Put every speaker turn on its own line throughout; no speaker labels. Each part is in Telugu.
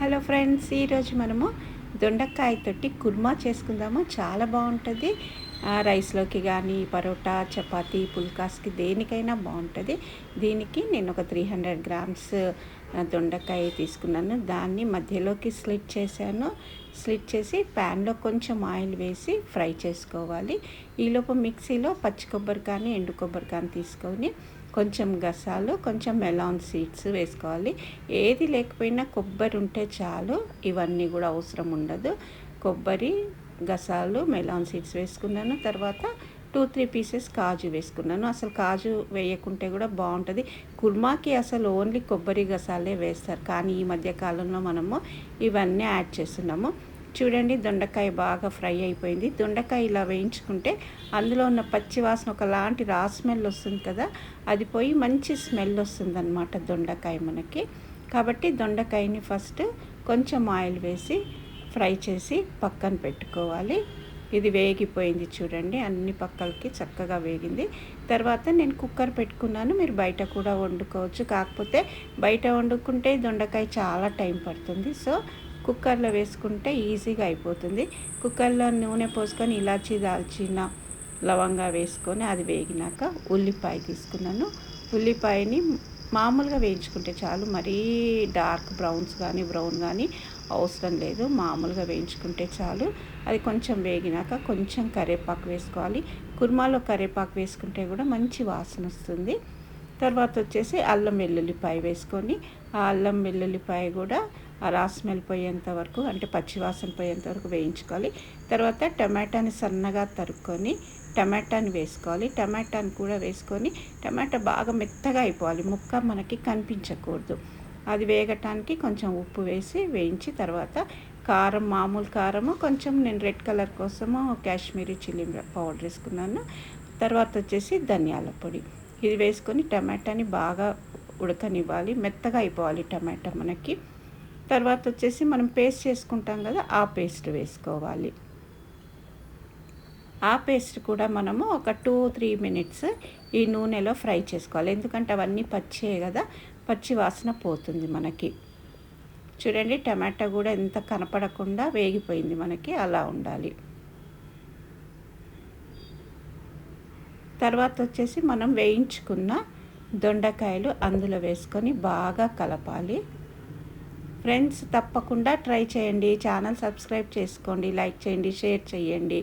హలో ఫ్రెండ్స్ ఈరోజు మనము దొండకాయతోటి కుర్మా చేసుకుందాము. చాలా బాగుంటుంది. రైస్లోకి కానీ పరోటా చపాతీ పుల్కాస్కి దేనికైనా బాగుంటుంది. దీనికి నేను ఒక త్రీ హండ్రెడ్ గ్రామ్స్ దొండకాయ తీసుకున్నాను. దాన్ని మధ్యలోకి స్లిట్ చేశాను. స్లిట్ చేసి ప్యాన్లో కొంచెం ఆయిల్ వేసి ఫ్రై చేసుకోవాలి. ఈలోపు మిక్సీలో పచ్చి కొబ్బరి కానీ ఎండు కొబ్బరి కానీ తీసుకొని కొంచెం గసాలు కొంచెం మెలాన్ సీడ్స్ వేసుకోవాలి. ఏది లేకపోయినా కొబ్బరి ఉంటే చాలు ఇవన్నీ కూడా అవసరం ఉండదు. కొబ్బరి గసాలు మెలాన్ సీడ్స్ వేసుకున్నాను. తర్వాత టూ త్రీ పీసెస్ కాజు వేసుకున్నాను. అసలు కాజు వేయకుంటే కూడా బాగుంటుంది. కుర్మాకి అసలు ఓన్లీ కొబ్బరి గసాలే వేస్తారు. కానీ ఈ మధ్య కాలంలో మనము ఇవన్నీ యాడ్ చేస్తున్నాము. చూడండి దొండకాయ బాగా ఫ్రై అయిపోయింది. దొండకాయ ఇలా వేయించుకుంటే అందులో ఉన్న పచ్చి వాసన ఒకలాంటి రా స్మెల్ వస్తుంది కదా అది పోయి మంచి స్మెల్ వస్తుంది అనమాట దొండకాయ మనకి. కాబట్టి దొండకాయని ఫస్ట్ కొంచెం ఆయిల్ వేసి ఫ్రై చేసి పక్కన పెట్టుకోవాలి. ఇది వేగిపోయింది చూడండి అన్ని పక్కలకి చక్కగా వేగింది. తర్వాత నేను కుక్కర్ పెట్టుకున్నాను మీరు బయట కూడా వండుకోవచ్చు. కాకపోతే బయట వండుకుంటే దొండకాయ చాలా టైం పడుతుంది. సో కుక్కర్లో వేసుకుంటే ఈజీగా అయిపోతుంది. కుక్కర్లో నూనె పోసుకొని ఇలాచి దాల్చిన లవంగా వేసుకొని అది వేగినాక ఉల్లిపాయ తీసుకున్నాను. ఉల్లిపాయని మామూలుగా వేయించుకుంటే చాలు మరీ డార్క్ బ్రౌన్స్ కానీ బ్రౌన్ కానీ అవసరం లేదు. మామూలుగా వేయించుకుంటే చాలు. అది కొంచెం వేగినాక కొంచెం కరివేపాకు వేసుకోవాలి. కుర్మాలో కరివేపాకు వేసుకుంటే కూడా మంచి వాసన వస్తుంది. తర్వాత వచ్చేసి అల్లం వెల్లుల్లిపాయ వేసుకొని ఆ అల్లం వెల్లుల్లిపాయ కూడా ఆ రాస్మెల్ పోయేంత వరకు అంటే పచ్చివాసన పోయేంత వరకు వేయించుకోవాలి. తర్వాత టమాటాని సన్నగా తరుక్కొని టమాటాని వేసుకోవాలి. టమాటాని కూడా వేసుకొని టమాటా బాగా మెత్తగా అయిపోవాలి. ముక్క మనకి కనిపించకూడదు. అది వేగటానికి కొంచెం ఉప్పు వేసి వేయించి తర్వాత కారం మామూలు కారము కొంచెం నేను రెడ్ కలర్ కోసము కాశ్మీరీ చిల్లీ పౌడర్ వేసుకున్నాను. తర్వాత వచ్చేసి ధనియాల పొడి. ఇది వేసుకొని టమాటాని బాగా ఉడకనివ్వాలి. మెత్తగా అయిపోవాలి టమాటా మనకి. తర్వాత వచ్చేసి మనం పేస్ట్ చేసుకుంటాం కదా ఆ పేస్ట్ వేసుకోవాలి. ఆ పేస్ట్ కూడా మనము ఒక టూ త్రీ మినిట్స్ ఈ నూనెలో ఫ్రై చేసుకోవాలి. ఎందుకంటే అవన్నీ పచ్చే కదా పచ్చి వాసన పోతుంది మనకి. చూడండి టమాటా కూడా ఎంత కనపడకుండా వేగిపోయింది మనకి. అలా ఉండాలి. తర్వాత వచ్చేసి మనం వేయించుకున్న దొండకాయలు అందులో వేసుకొని బాగా కలపాలి. ఫ్రెండ్స్ తప్పకుండా ట్రై చేయండి. ఛానల్ సబ్స్క్రైబ్ చేసుకోండి లైక్ చేయండి షేర్ చేయండి.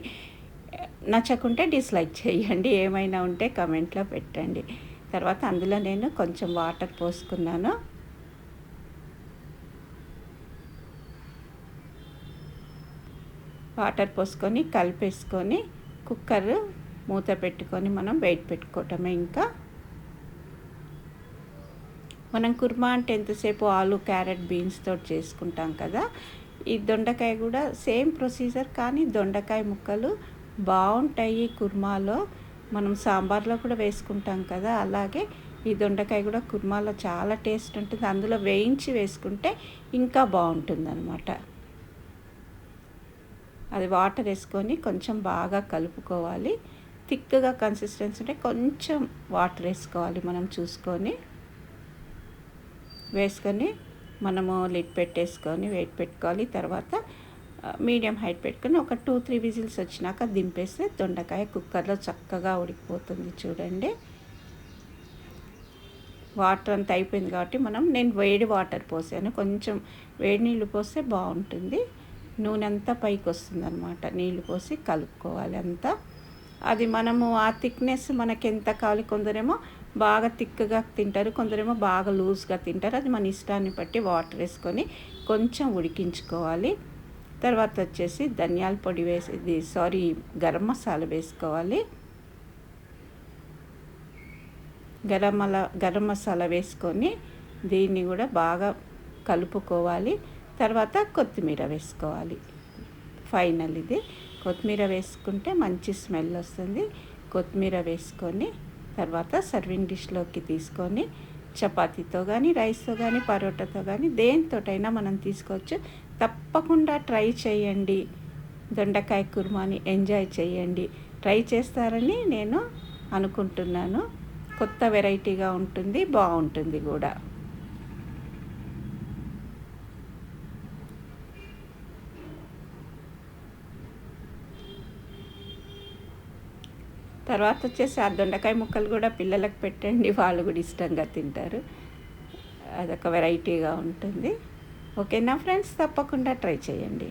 నచ్చకుంటే డిస్లైక్ చేయండి. ఏమైనా ఉంటే కమెంట్లో పెట్టండి. తర్వాత అందులో నేను కొంచెం వాటర్ పోసుకున్నాను. వాటర్ పోసుకొని కలిపేసుకొని కుక్కర్ మూత పెట్టుకొని మనం వెయిట్ పెట్టుకోవటమే ఇంకా. మనం కుర్మా అంటే ఎంతసేపు ఆలు క్యారెట్ బీన్స్ తోటి చేసుకుంటాం కదా ఈ దొండకాయ కూడా సేమ్ ప్రొసీజర్ కానీ దొండకాయ ముక్కలు బాగుంటాయి కుర్మాలో. మనం సాంబార్లో కూడా వేసుకుంటాం కదా అలాగే ఈ దొండకాయ కూడా కుర్మాలో చాలా టేస్ట్ ఉంటుంది. అందులో వేయించి వేసుకుంటే ఇంకా బాగుంటుంది అనమాట అది వాటర్ వేసుకొని కొంచెం బాగా కలుపుకోవాలి. థిక్గా కన్సిస్టెన్సీ ఉంటే కొంచెం వాటర్ వేసుకోవాలి మనం చూసుకొని. వేసుకొని మనము లిడ్ పెట్టేసుకొని వెయిట్ పెట్టుకోవాలి. తర్వాత మీడియం హైట్ పెట్టుకొని ఒక టూ త్రీ విజిల్స్ వచ్చినాక దింపేస్తే దొండకాయ కుక్కర్లో చక్కగా ఉడికిపోతుంది చూడండి. వాటర్ అంతా అయిపోయింది కాబట్టి మనం నేను వేడి వాటర్ పోసాను. కొంచెం వేడి నీళ్ళు పోస్తే బాగుంటుంది. నూనె అంతా పైకి వస్తుంది అనమాట నీళ్ళు పోసి కలుపుకోవాలి అంతా. అది మనము ఆ థిక్నెస్ మనకి ఎంత కావాలి కొందరేమో బాగా థిక్గా తింటారు కొందరేమో బాగా లూజ్గా తింటారు. అది మన ఇష్టాన్ని బట్టి వాటర్ వేసుకొని కొంచెం ఉడికించుకోవాలి. తర్వాత వచ్చేసి ధనియాల పొడి వేసి సారీ గరం మసాలా వేసుకోవాలి. గరం మలా గరం మసాలా వేసుకొని దీన్ని కూడా బాగా కలుపుకోవాలి. తర్వాత కొత్తిమీర వేసుకోవాలి. ఫైనల్ ఇది. కొత్తిమీర వేసుకుంటే మంచి స్మెల్ వస్తుంది. కొత్తిమీర వేసుకొని తర్వాత సర్వింగ్ డిష్లోకి తీసుకొని చపాతీతో కానీ రైస్తో కానీ పరోటాతో కానీ దేనితోటైనా మనం తీసుకోవచ్చు. తప్పకుండా ట్రై చేయండి. దొండకాయ కుర్మాని ఎంజాయ్ చేయండి. ట్రై చేస్తారని నేను అనుకుంటున్నాను. కొత్త వెరైటీగా ఉంటుంది బాగుంటుంది కూడా. తర్వాత వచ్చేసి ఆ దొండకాయ ముక్కలు కూడా పిల్లలకు పెట్టండి వాళ్ళు కూడా ఇష్టంగా తింటారు. అదొక వెరైటీగా ఉంటుంది. ఓకేనా ఫ్రెండ్స్ తప్పకుండా ట్రై చేయండి.